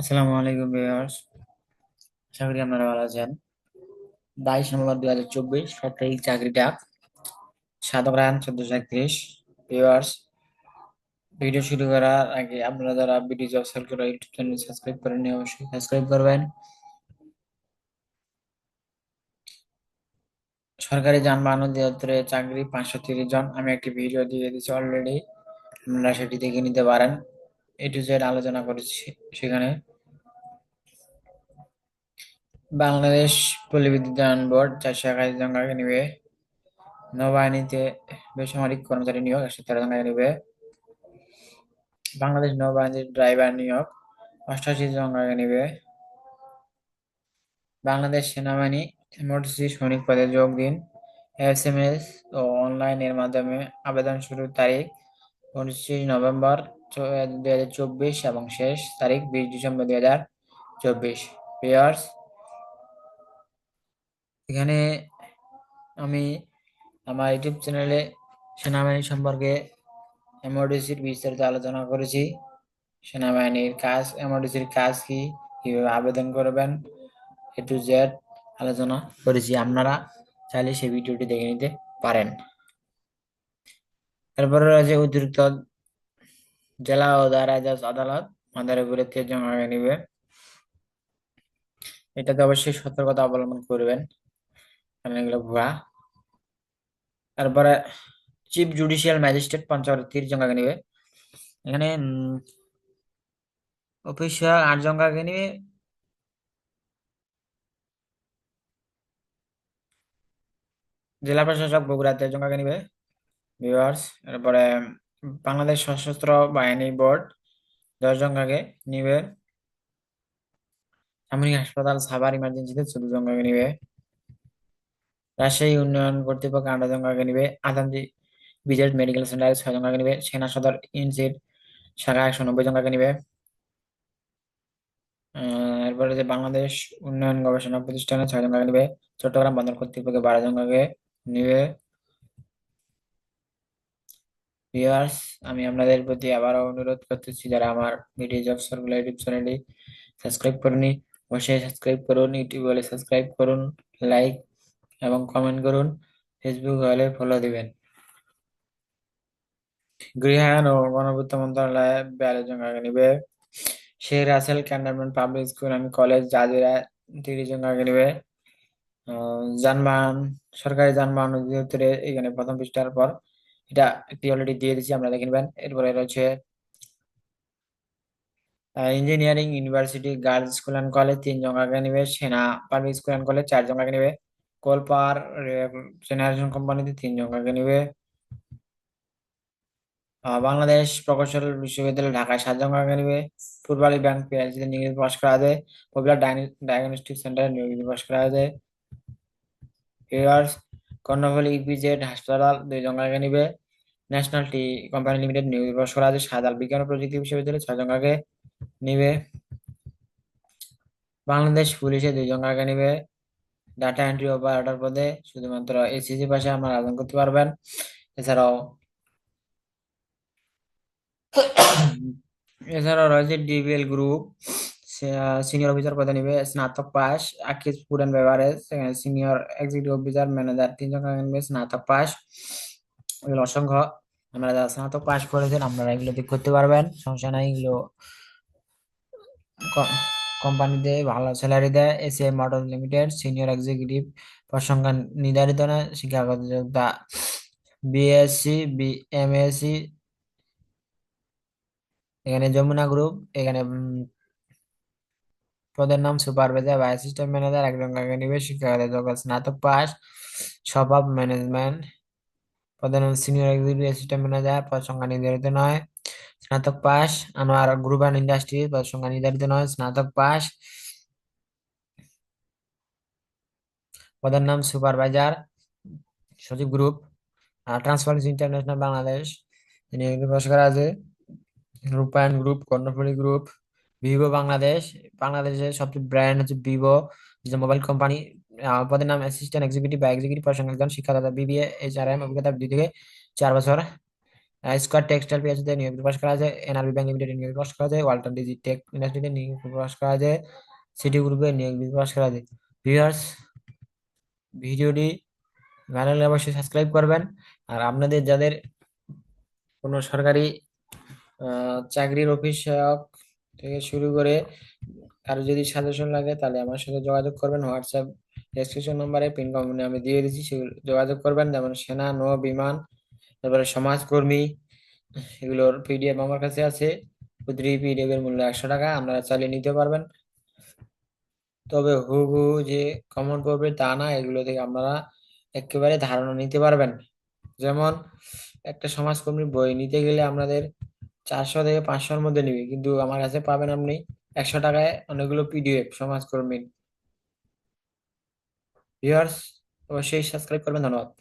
আসসালামু আলাইকুম, ভিউয়ার্স। আশা করি আপনারা ভালো আছেন। বাইশ নভেম্বর দুই হাজার চব্বিশ, সরকারি চাকরিটা সাধক রায়ন চোদ্দশো একত্রিশ। ভিউয়ার্স, ভিডিও শুরু করার আগে আপনারা যারা BD job circular YouTube channel subscribe করেন অবশ্যই সাবস্ক্রাইব করবেন। সরকারি যানবাহন অধিদপ্তরে চাকরি পাঁচশো তিরিশ জন। আমি একটি ভিডিও দিয়ে দিয়েছি অলরেডি আপনারা সেটি দেখে নিতে পারেন। এ টু জেড আলোচনা করেছি সেখানে। বাংলাদেশ পল্লী বিদ্যুতায়ন বোর্ড চারশো একাশি জন কাকে নিবে। নৌবাহিনীতে বেসামরিক কর্মচারী নিয়োগ, একশো তেরো জন কাকে নিবে। বাংলাদেশ নৌবাহিনীর ড্রাইভার নিয়োগ, অষ্টাশি জন কাকে নিবে। বাংলাদেশ সেনাবাহিনী এমার্জেন্সি সৈনিক পদে যোগ দিন। এস এম এস ও অনলাইনের মাধ্যমে আবেদন শুরুর তারিখ উনত্রিশ নভেম্বর দুই হাজার চব্বিশ এবং শেষ তারিখ বিশ ডিসেম্বর দুই হাজার চব্বিশ। পেয়ার্স এখানে আমি আমার ইউটিউব চ্যানেলে সেনাবাহিনী সম্পর্কে এমওডিসির বিস্তারিত আলোচনা করেছি। সেনাবাহিনীর কাজ এমওডিসির কাজ কি, কীভাবে আবেদন করবেন, এ টু জেড আলোচনা করেছি। আপনারা চাইলে সেই ভিডিওটি দেখে নিতে পারেন। তারপরে রয়েছে অতিরিক্ত জেলা ও দায়রা জজ আদালত মাদারীপুরে জমা নিবে এটাতে অবশ্যই সতর্কতা অবলম্বন করবেন। ভুয়া। তারপরে চিফ জুডিশিয়াল ম্যাজিস্ট্রেট পঞ্চগড় তীর জঙ্গাকে নিবে। এখানে অফিসিয়াল আট জঙ্গাকে নিবে। জেলা প্রশাসক বগুড়া তেজ জঙ্গাকে নিবে। ভিউয়ার্স এরপরে বাংলাদেশ সশস্ত্র বাহিনী বোর্ড দশ জঙ্গাকে নিবে। সামরিক হাসপাতাল, সাভার ইমার্জেন্সিতে চোদ্দ জঙ্গাকে নিবে। রাজশাহী উন্নয়ন কর্তৃপক্ষ আট নিবে আদামজি বিজেড মেডিকেল সেন্টারে ছয় জঙ্গাকে নিবে। সেনা সদর ইনসিড শাখা একশো নব্বই জঙ্গাকে নিবে। এরপরে যে বাংলাদেশ উন্নয়ন গবেষণা প্রতিষ্ঠানে ছয় জঙ্গাকে নিবে। চট্টগ্রাম বন্দর কর্তৃপক্ষে বারো জঙ্গাকে নিবে। ভিউয়ার্স আমি আপনাদের প্রতি আবারও অনুরোধ করতেছি, যারা আমার ভিডিও জব সার্কুলার ইউটিউব চ্যানেলটি সাবস্ক্রাইব করেনি অবশ্যই সাবস্ক্রাইব করুন, ইউটিউব হলে সাবস্ক্রাইব করুন, লাইক এবং কমেন্ট করুন ফেসবুক হলে ফলো দিবেন। গৃহায়ন ও গণপূর্ত মন্ত্রণালয়ে বিয়াল্লিশ জন আগে নিবে। Sheikh Russel cantonment public school আমি কলেজ জাজিরা তিরিশ জন আগে নিবে। যানবাহন, সরকারি যানবাহন অধিদপ্তরে এখানে প্রথম পৃষ্ঠার পর এটা একটি অলরেডি দিয়ে দিচ্ছি আপনারা দেখে নেবেন। এরপরে রয়েছে engineering university girls school and college তিন জন আগে নিবে। সেনা পাবলিক স্কুল অ্যান্ড কলেজ চার আগে নিবে। কোলপার জেনারেশন কোম্পানিতে তিন জন আগে নিবে। বাংলাদেশ প্রকৌশল বিশ্ববিদ্যালয় ঢাকায় সাত জন আগে নিবে। পূর্বালী ব্যাংক পিএইচডি নিয়োগ প্রকাশ করা যায় পপুলার ডায়াগনস্টিক সেন্টারে নিয়োগ প্রকাশ করা যায় ভিউয়ার্স কর্ণফুলী ইপিজেড হাসপাতাল দুই জন আগে নিবে। ন্যাশনাল টি কোম্পানি লিমিটেড নিয়োগ প্রকাশ করা আছে সাদাল বিজ্ঞান ও প্রযুক্তি বিশ্ববিদ্যালয় ছয় জন আগে নিবে। বাংলাদেশ পুলিশে দুই জন আগে নিবে। ডাটা এন্ট্রি অপারেটর পদে শুধুমাত্র এসিসি পাশে আপনারা আবেদন করতে পারবেন। এছাড়াও এছাড়াও রয়েছে ডিবিএল গ্রুপ সিনিয়র অফিসার পদে নিবে স্নাতক pass Akij food and beverage senior executive officer manager তিনজন নিবে স্নাতক পাস এগুলো অসংখ্য। আমরা যারা স্নাতক পাস করেছেন আপনারা এগুলো করতে পারবেন। সমস্যা নাই, এগুলো কোম্পানিতে ভালো স্যালারি দেয় SA motor limited senior executive প্রসংখ্যান নির্ধারিত শিক্ষাগত যোগ্যতা বিএসসি বি এমএসসি এখানে যমুনা গ্রুপ এখানে পদের নাম সুপারভাইজার বা অ্যাসিস্ট্যান্ট ম্যানেজার একজন কাকে নিবে, শিক্ষাগত যোগ্যতা স্নাতক পাস স্বভাব ম্যানেজমেন্ট নাম সিনিয়র এক্সিকিউটিভ অ্যাসিস্ট্যান্ট ম্যানেজার সংখ্যা নির্ধারিত নয়। স্নাতক pass Anwar group and industry পদ সংখ্যা নির্ধারিত নয়, স্নাতক পাস। পদের নাম সুপারভাইজার, সচিব গ্রুপ ট্রান্সপারেন্সি ইন্টারন্যাশনাল বাংলাদেশ। নিয়োগ প্রকাশ করা আছে। Rupayan group, Karnaphuli group, Vivo Bangladesh. বাংলাদেশের সবচেয়ে ব্র্যান্ড হচ্ছে ভিভো যে মোবাইল কোম্পানি পদের নাম অ্যাসিস্ট্যান্ট এক্সিকিউটিভ বা এক্সিকিউটিভ প্রসঙ্গে একজন শিক্ষাদাতা বিবিএ এইচআরএম অভিজ্ঞতা দুই থেকে চার বছর। স্কোয়ার টেক্সটাইল পিএসসিতে নিয়োগ প্রকাশ করা যায় এনআরবি ব্যাংক লিমিটেডে নিয়োগ প্রকাশ করা যায় ওয়ালটন ডিজি টেক ইন্ডাস্ট্রিতে নিয়োগ প্রকাশ করা যায় সিটি গ্রুপে নিয়োগ প্রকাশ করা যায়। ভিউয়ার্স ভিডিওটি ভালো লাগলে অবশ্যই সাবস্ক্রাইব করবেন। আর আপনাদের যাদের কোনো সরকারি চাকরির অফিস সহায়ক থেকে শুরু করে কারও যদি সাজেশন লাগে, তাহলে আমার সাথে যোগাযোগ করবেন। হোয়াটসঅ্যাপ ডেসক্রিপশন নম্বরে পিন কম্পানি আমি দিয়ে দিচ্ছি, সেগুলো যোগাযোগ করবেন। যেমন সেনা, নৌ, বিমান তারপরে সমাজকর্মী, এগুলোর পিডিএফ আমার কাছে আছে। প্রতিটি পিডিএফ এর মূল্য একশো টাকা, আপনারা চালিয়ে নিতে পারবেন। তবে হুবহু যে কমন পড়বে তা না, এগুলো থেকে আপনারা একেবারে ধারণা নিতে পারবেন। যেমন, একটা সমাজকর্মীর বই নিতে গেলে আপনাদের চারশো থেকে পাঁচশোর মধ্যে নিবে, কিন্তু আমার কাছে পাবেন আপনি একশো টাকায় অনেকগুলো পিডিএফ সমাজকর্মীর। ভিউয়ার্স, অবশ্যই সাবস্ক্রাইব করবেন, ধন্যবাদ।